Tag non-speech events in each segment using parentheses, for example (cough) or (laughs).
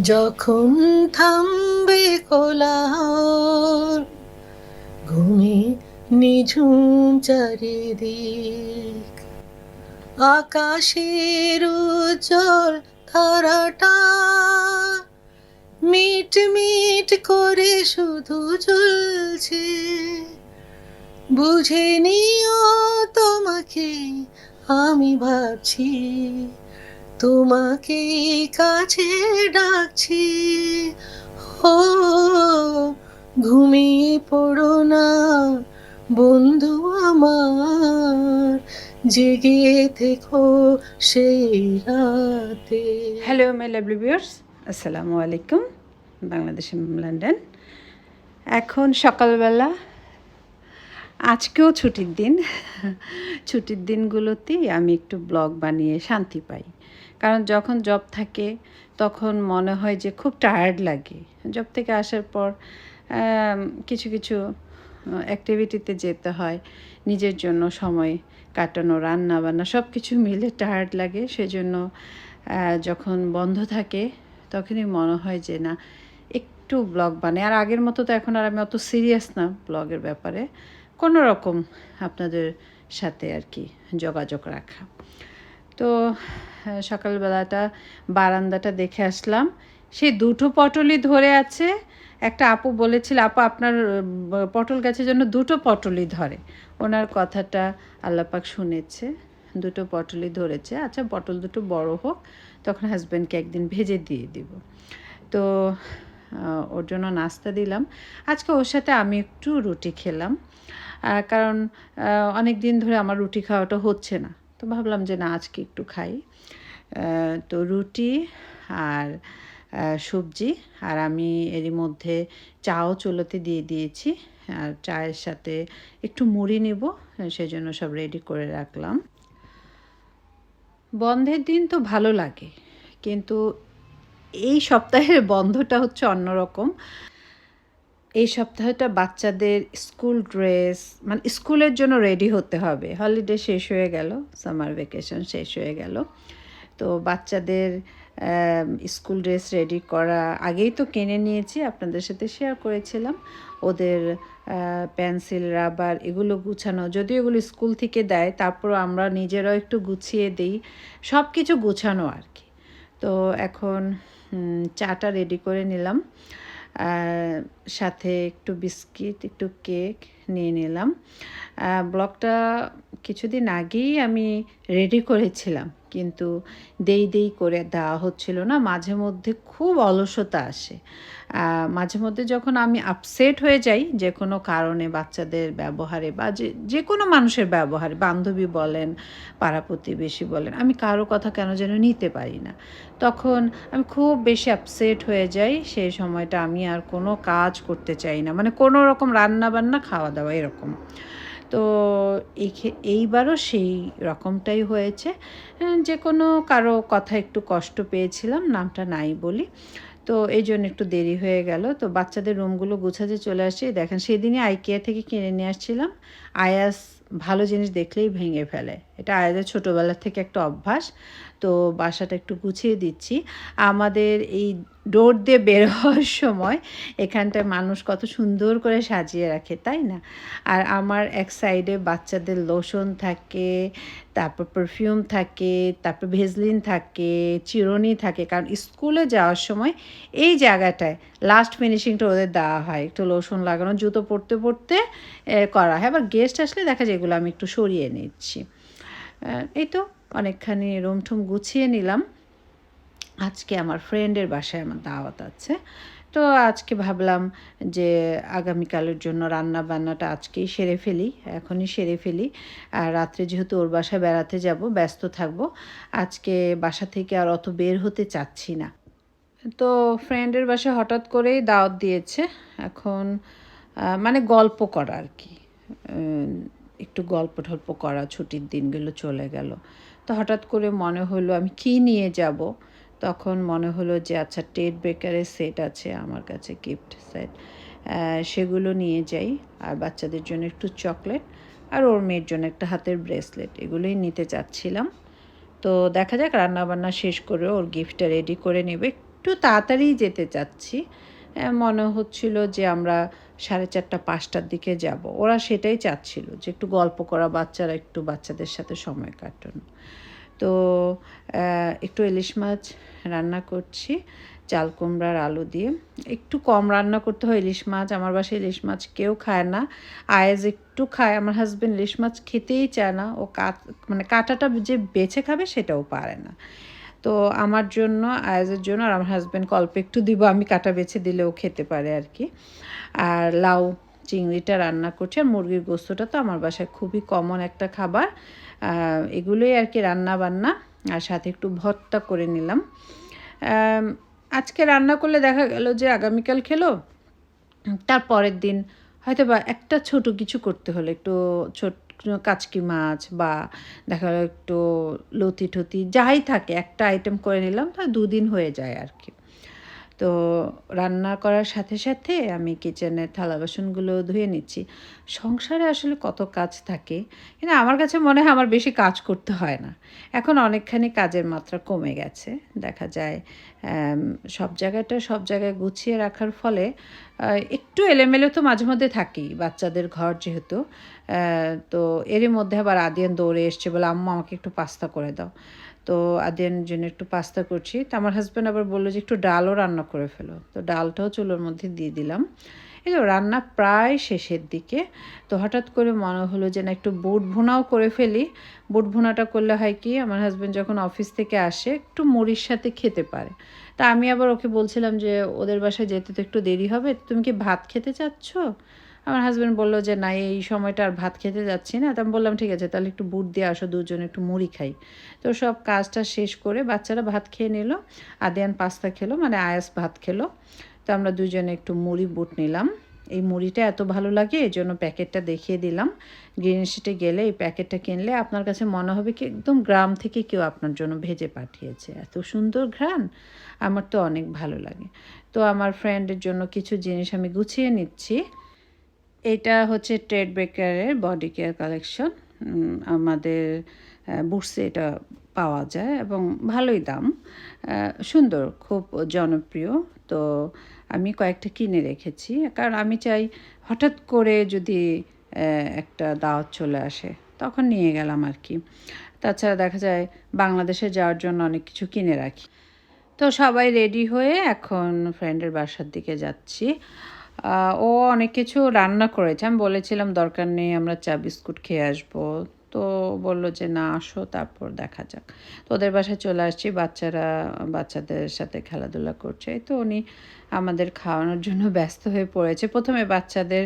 যখন থামবে কোলাহল, ঘুমে নিঝুম চারিদিক, আকাশের উজ্জ্বল তারাটা মিট মিট করে শুধু চলছে বুঝে নিও তোমাকে, আমি ভাবছি তোমাকে কাছে ডাকছি। ও ঘুমিয়ে পড়ো না, বন্ধু আমার। জেগে থেকো সেই রাতে। হ্যালো মাই লাভলি ভিউয়ার্স আসসালামু আলাইকুম, বাংলাদেশ লন্ডন। এখন সকালবেলা, আজকেও ছুটির দিন। ছুটির দিনগুলোতেই আমি একটু ব্লগ বানিয়ে শান্তি পাই। কারণ যখন জব থাকে, তখন মনে হয় যে খুব টায়ার্ড লাগে। জব থেকে আসার পর কিছু কিছু অ্যাক্টিভিটিতে যেতে হয়। নিজের জন্য সময় কাটানো, রান্না বান্না সব কিছু মিলে টায়ার্ড লাগে। সেজন্য যখন বন্ধ থাকে, তখনই মনে হয় যে না, একটু ব্লগ বানাই। আর আগের মতো তো এখন আর আমি অত সিরিয়াস না ব্লগের ব্যাপারে। কোনো রকম আপনাদের সাথে আর কি যোগাযোগ রাখা। তো সকালবেলাটা বারান্দাটা দেখে আসলাম। সেই দুটো পটলই ধরে আছে। একটা আপু বলেছিল, আপু, আপনার পটল গাছের জন্য দুটো পটলই ধরে। ওনার কথাটা আল্লাপাক শুনেছে, দুটো পটলই ধরেছে। আচ্ছা পটল দুটো বড় হোক, তখন হাজব্যান্ডকে একদিন ভেজে দিয়ে দিব। তো ওর জন্য নাস্তা দিলাম। আজকে ওর সাথে আমি একটু রুটি খেলাম। কারণ অনেক দিন ধরে আমার রুটি খাওয়াটা হচ্ছে না। তো ভাবলাম যে না, আজকে একটু খাই। তো রুটি আর সবজি আর আমি এরই মধ্যে চাও চুলোতে দিয়ে দিয়েছি। আর চায়ের সাথে একটু মুড়ি নিব, সেজন্য সব রেডি করে রাখলাম। বন্ধের দিন তো ভালো লাগে, কিন্তু এই সপ্তাহের বন্ধটা হচ্ছে অন্যরকম। এই সপ্তাহটা বাচ্চাদের স্কুল ড্রেস মানে স্কুলের জন্য রেডি হতে হবে। হলিডে শেষ হয়ে গেল সামার ভ্যাকেশন শেষ হয়ে গেল। তো বাচ্চাদের স্কুল ড্রেস রেডি করা আগেই তো কিনে নিয়েছি, আপনাদের সাথে শেয়ার করেছিলাম। ওদের পেন্সিল রাবার এগুলো গুছানো, যদিও এগুলো স্কুল থেকে দেয় তারপর আমরা নিজেরাও একটু গুছিয়ে দিই সব কিছু গুছানো আর কি। তো এখন চাটা রেডি করে নিলাম। সাথে একটু বিস্কিট একটু কেক নিয়ে নিলাম। ব্লগটা কিছুদিন আগেই আমি রেডি করেছিলাম। কিন্তু দেই দেই করে দেওয়া হচ্ছিল না। মাঝে মধ্যে খুব অলসতা আসে। মাঝে মধ্যে যখন আমি আপসেট হয়ে যাই যে কোনো কারণে বাচ্চাদের ব্যবহারে বা যে যে কোনো মানুষের ব্যবহারে, বান্ধবী বলেন, পাড়া প্রতিবেশী বলেন, আমি কারও কথা কেন যেন নিতে পারি না। তখন আমি খুব বেশি আপসেট হয়ে যাই, সেই সময়টা আমি আর কোনো কাজ করতে চাই না। মানে কোনো রকম রান্না বান্না খাওয়া দাওয়া এরকম। তো এই এইবারও সেই রকমটাই হয়েছে। যে কোনো কারও কথা একটু কষ্ট পেয়েছিলাম, নামটা নাই বলি। তো এই জন্য একটু দেরি হয়ে গেল। তো বাচ্চাদের রুমগুলো গুছাতে চলে আসছি দেখেন সেদিনই আইকিয়া থেকে কিনে নিয়ে আসছিলাম। আয়াস ভালো জিনিস দেখলেই ভেঙে ফেলে। এটা আয়াদের ছোটোবেলা থেকে একটা অভ্যাস, তো বাসাটা একটু গুছিয়ে দিচ্ছি। আমাদের এই ডোর দিয়ে বের হওয়ার সময় এখানটায় মানুষ কত সুন্দর করে সাজিয়ে রাখে, তাই না? আর আমার এক সাইডে বাচ্চাদের লোশন থাকে, তারপর পারফিউম থাকে, তারপর ভেজলিন থাকে, চিরুনি থাকে। কারণ স্কুলে যাওয়ার সময় এই জায়গাটায় লাস্ট ফিনিশিংটা ওদের দেওয়া হয়। একটু লোশন লাগানো, জুতো পরতে পরতে করা হয়। আবার গেস্ট আসলে দেখা যায় এগুলো আমি একটু সরিয়ে নিচ্ছি। এই তো অনেকখানি রুম টুম গুছিয়ে নিলাম। আজকে আমার ফ্রেন্ডের বাসায় আমার দাওয়াত আছে। তো আজকে ভাবলাম যে আগামীকালের জন্য রান্না বান্নাটা আজকেই সেরে ফেলি, এখনই সেরে ফেলি। আর রাত্রে যেহেতু ওর বাসায় বেড়াতে যাব, ব্যস্ত থাকব, আজকে বাসা থেকে আর অত বের হতে চাচ্ছি না। তো ফ্রেন্ডের বাসায় হঠাৎ করেই দাওয়াত দিয়েছে, এখন মানে গল্প করা আর কি। একটু গল্প টল্প করা, ছুটির দিনগুলো চলে গেল। তো হঠাৎ করে মনে হলো আমি কি নিয়ে যাব? তখন মনে হলো যে আচ্ছা টেড বেকারের সেট আছে আমার কাছে, গিফট সেট। সেগুলো নিয়ে যাই। আর বাচ্চাদের জন্য একটু চকলেট আর ওর মেয়ের জন্য একটা হাতের ব্রেসলেট, এগুলোই নিতে চাচ্ছিলাম। তো দেখা যাক রান্না বান্না শেষ করে ওর গিফটটা রেডি করে নেবে। একটু তাড়াতাড়ি যেতে চাচ্ছি। মনে হচ্ছিল যে আমরা সাড়ে চারটা, পাঁচটার দিকে যাব। ওরা সেটাই চাচ্ছিল যে একটু গল্প করা, বাচ্চারা একটু বাচ্চাদের সাথে সময় কাটানো। তো একটু ইলিশ মাছ রান্না করছি, চাল কুমড়ার আলু দিয়ে। একটু কম রান্না করতে হয় ইলিশ মাছ, আমার বাসায় ইলিশ মাছ কেউ খায় না। আয়েজ একটু খায়, আমার হাজব্যান্ড ইলিশ মাছ খেতেই চায় না। ও কাট মানে কাঁটাটা যে বেছে খাবে সেটাও পারে না। তো আমার জন্য, আয়াজের জন্য আর আমার হাজব্যান্ড অল্প একটু দিব, আমি কাটা বেছে দিলেও খেতে পারে আর কি। আর লাউ চিংড়িটা রান্না করছি, আর মুরগির গোস্তটা তো আমার বাসায় খুবই কমন একটা খাবার। এগুলোই আর কি রান্না বান্না, আর সাথে একটু ভর্তা করে নিলাম। আজকে রান্না করলে দেখা গেল যে আগামীকাল খেলো তার পরের দিন হয়তো বা একটা ছোট কিছু করতে হলো, একটু ছোট কাচকি মাছ বা দেখা গেলো একটু লতি ঠতি যাই থাকে, একটা আইটেম করে নিলাম তা দুদিন হয়ে যায় আর কি। তো রান্না করার সাথে সাথে আমি কিচেনের থালা বাসনগুলো ধুয়ে নিচ্ছি। সংসারে আসলে কত কাজ থাকে, কিন্তু আমার কাছে মনে হয় আমার বেশি কাজ করতে হয় না। এখন অনেকখানি কাজের মাত্রা কমে গেছে, দেখা যায় সব জায়গাটা সব জায়গায় গুছিয়ে রাখার ফলে একটু এলেমেলে তো মাঝে মধ্যে থাকেই, বাচ্চাদের ঘর যেহেতু তো এরই মধ্যে আবার আদিয়ান দৌড়ে এসছে বলে, আম্মু, আমাকে একটু পাস্তা করে দাও। তো আদিয়ানের জন্য একটু পাস্তা করছি। তো আমার হাজব্যান্ড আবার বলল যে একটু ডালও রান্না করে ফেলো। তো ডালটাও চুলোর মধ্যে দিয়ে দিলাম। এই রান্না প্রায় শেষের দিকে। তো হঠাৎ করে মনে হলো যে না একটু বুট ভুনাও করে ফেলি। বুট ভুনাটা করলে হয় কি, আমার হাজব্যান্ড যখন অফিস থেকে আসে, একটু মুড়ির সাথে খেতে পারে। তা আমি আবার ওকে বলছিলাম যে, ওদের বাসায় যেতে তো একটু দেরি হবে। তুমি কি ভাত খেতে চাচ্ছ? আমার হাজব্যান্ড বলল যে, না, এই সময়টা আর ভাত খেতে যাচ্ছি না। তো আমি বললাম, ঠিক আছে, তাহলে একটু বুট দিয়ে আসো দুজন, একটু মুড়ি খাই। তো সব কাজটা শেষ করে বাচ্চারা ভাত খেয়ে নিল। আদিয়ান পাস্তা খেলো মানে আয়াস ভাত খেলো। তো আমরা দুজনে একটু মুড়ি, বুট নিলাম। এই মুড়িটা এত ভালো লাগে, এই জন্য প্যাকেটটা দেখিয়ে দিলাম। গ্রিন শিটে গেলে এই প্যাকেটটা কিনলে আপনার কাছে মনে হবে কি, একদম গ্রাম থেকে কেউ আপনার জন্য ভেজে পাঠিয়েছে। এত সুন্দর ঘ্রাণ, আমার তো অনেক ভালো লাগে। তো আমার ফ্রেন্ডের জন্য কিছু জিনিস আমি গুছিয়ে নিচ্ছি। এটা হচ্ছে ট্রেড বেকারের বডি কেয়ার কালেকশন আমাদের বুটসে এটা পাওয়া যায় এবং ভালোই দাম। সুন্দর, খুব জনপ্রিয়। তো আমি কয়েকটা কিনে রেখেছি। কারণ আমি চাই হঠাৎ করে যদি একটা দাওয়াত চলে আসে, তখন নিয়ে গেলাম আর কি। তাছাড়া দেখা যায় বাংলাদেশে যাওয়ার জন্য অনেক কিছু কিনে রাখি। তো সবাই রেডি হয়ে এখন ফ্রেন্ডের বাসার দিকে যাচ্ছি। ও অনেক কিছু রান্না করেছে। আমি বলেছিলাম, দরকার নেই, আমরা চা বিস্কুট খেয়ে আসব। তো বলল যে, না, আসো, তারপর দেখা যাক। তো ওদের বাসায় চলে আসছি। বাচ্চারা, বাচ্চাদের সাথে খেলাধুলা করছে। তো উনি আমাদের খাওয়ানোর জন্য (laughs) ব্যস্ত হয়ে পড়েছে। প্রথমে বাচ্চাদের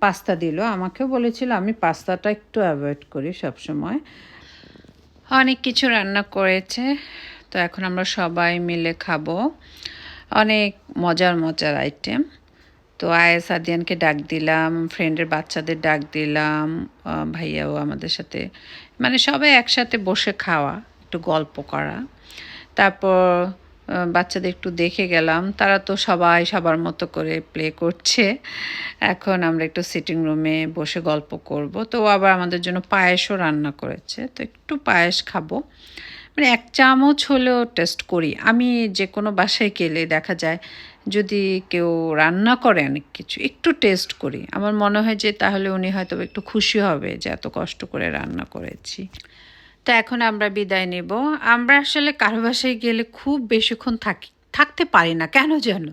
পাস্তা দিল। আমাকেও বলেছিল, আমি পাস্তাটা একটু অ্যাভয়েড করি সবসময়। অনেক কিছু রান্না করেছে। তো এখন আমরা সবাই মিলে খাব। অনেক মজার মজার আইটেম তো আয়েস আদিয়ানকে ডাক দিলাম ফ্রেন্ডের বাচ্চাদের ডাক দিলাম ভাইয়াও আমাদের সাথে মানে সবাই একসাথে বসে খাওয়া, একটু গল্প করা। তারপর বাচ্চাদের একটু দেখে গেলাম, তারা তো সবাই সবার মতো করে প্লে করছে। এখন আমরা একটু সিটিং রুমে বসে গল্প করব। তো আবার আমাদের জন্য পায়েসও রান্না করেছে, তো একটু পায়েস খাব। মানে এক চামচ হলেও টেস্ট করি। আমি যে কোনো বাসায় গেলে দেখা যায় যদি কেউ রান্না করে অনেক কিছু একটু টেস্ট করি, আমার মনে হয় যে তাহলে উনি হয়তো একটু খুশি হবে যে এত কষ্ট করে রান্না করেছি। তো এখন আমরা বিদায় নেব। আমরা আসলে কারও বাসায় গেলে খুব বেশিক্ষণ থাকি, থাকতে পারি না, কেন যেন?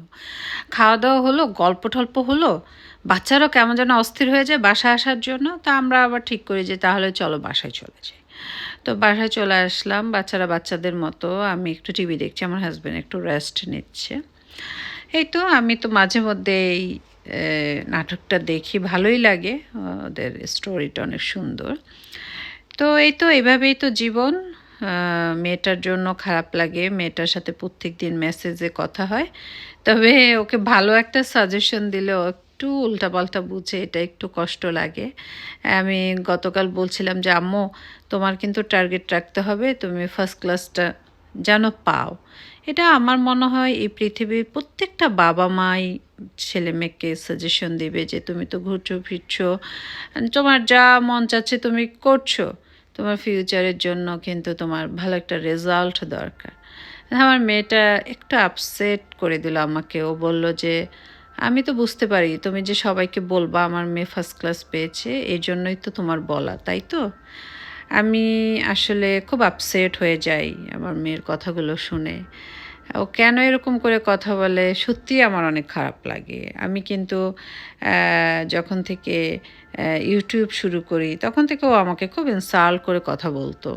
খাওয়া দাওয়া হলো গল্প টল্প হলো, বাচ্চারাও কেমন যেন অস্থির হয়ে যায় বাসায় আসার জন্য, তা আমরা আবার ঠিক করি যে তাহলে চলো বাসায় চলে যাই। তো বাসায় চলে আসলাম, বাচ্চারা বাচ্চাদের মতো, আমি একটু টিভি দেখছি, আমার হাজব্যান্ড একটু রেস্ট নিচ্ছে। এই তো আমি তো মাঝে মধ্যে এই নাটকটা দেখি, ভালোই লাগে ওদের স্টোরিটা অনেক সুন্দর। তো এই তো এভাবেই তো জীবন মেয়েটার জন্য খারাপ লাগে, মেয়েটার সাথে প্রত্যেক দিন মেসেজে কথা হয়। তবে ওকে ভালো একটা সাজেশন দিলে ও একটু উল্টাপাল্টা বুঝে এটা একটু কষ্ট লাগে। আমি গতকাল বলছিলাম যে, আম্মু, তোমার কিন্তু টার্গেট রাখতে হবে, তুমি ফার্স্ট ক্লাসটা যেন পাও। এটা আমার মনে হয় এই পৃথিবীর প্রত্যেকটা বাবা মাই ছেলে মেয়েকে সাজেশন দিবে যে, তুমি তো ঘুরছো, ফিরছো, তোমার যা মন চাচ্ছে তুমি করছ। তোমার ফিউচারের জন্য কিন্তু তোমার ভালো একটা রেজাল্ট দরকার। আমার মেয়েটা একটু আপসেট করে দিল আমাকে। ও বলল যে, আমি তো বুঝতে পারি, তুমি যে সবাইকে বলবা, আমার মেয়ে ফার্স্ট ক্লাস পেয়েছে এই জন্যই তো তোমার বলা, তাই তো? আমি আসলে খুব আপসেট হয়ে যাই আমার মেয়ের কথাগুলো শুনে। ও কেন এরকম করে কথা বলে? সত্যিই আমার অনেক খারাপ লাগে। আমি কিন্তু যখন থেকে ইউটিউব শুরু করি, তখন থেকে ও আমাকে খুব ইনসাল্ট করে কথা বলতো।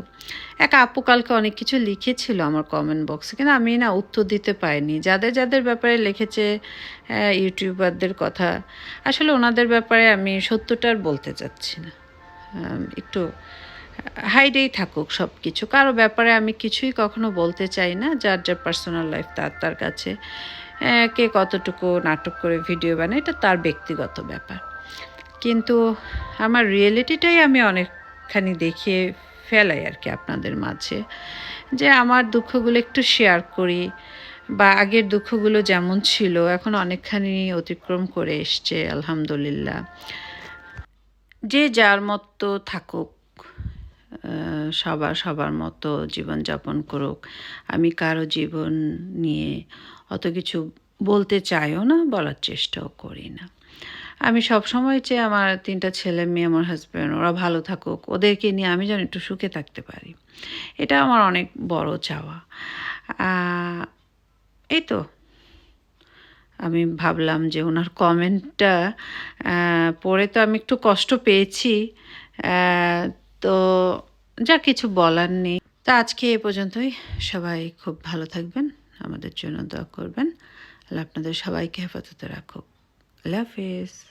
এক আপু কালকে অনেক কিছু লিখেছিল আমার কমেন্ট বক্সে কিন্তু আমি না উত্তর দিতে পারিনি। যাদের যাদের ব্যাপারে লিখেছে ইউটিউবারদের কথা, আসলে ওনাদের ব্যাপারে আমি সত্যটা আর বলতে চাচ্ছি না। একটু হাইডেই থাকুক সব কিছু কারও ব্যাপারে আমি কিছুই কখনো বলতে চাই না, যার যার পার্সোনাল লাইফ তার তার কাছে। কে কতটুকু নাটক করে ভিডিও বানায়, এটা তার ব্যক্তিগত ব্যাপার। কিন্তু আমার রিয়েলিটিটাই আমি অনেকখানি দেখিয়ে ফেলাই আর কি আপনাদের মাঝে। যে আমার দুঃখগুলো একটু শেয়ার করি, বা আগের দুঃখগুলো যেমন ছিল, এখন অনেকখানি অতিক্রম করে এসছে, আলহামদুলিল্লাহ। যে যার মতো থাকুক সবার সবার মতো জীবনযাপন করুক। আমি কারও জীবন নিয়ে অত কিছু বলতে চাইও না, বলার চেষ্টাও করি না। আমি সব সময় চাই আমার তিনটা ছেলে মেয়ে, আমার হাজব্যান্ড ওরা ভালো থাকুক। ওদেরকে নিয়ে আমি যেন একটু সুখে থাকতে পারি। এটা আমার অনেক বড় চাওয়া। এই তো। আমি ভাবলাম যে ওনার কমেন্টটা পড়ে তো আমি একটু কষ্ট পেয়েছি। তো যা কিছু বলার নেই। তা আজকে এ পর্যন্তই। সবাই খুব ভালো থাকবেন, আমাদের জন্য দোয়া করবেন। আপনাদের সবাইকে হেফাজতে রাখুক। আল্লাহ হাফিজ।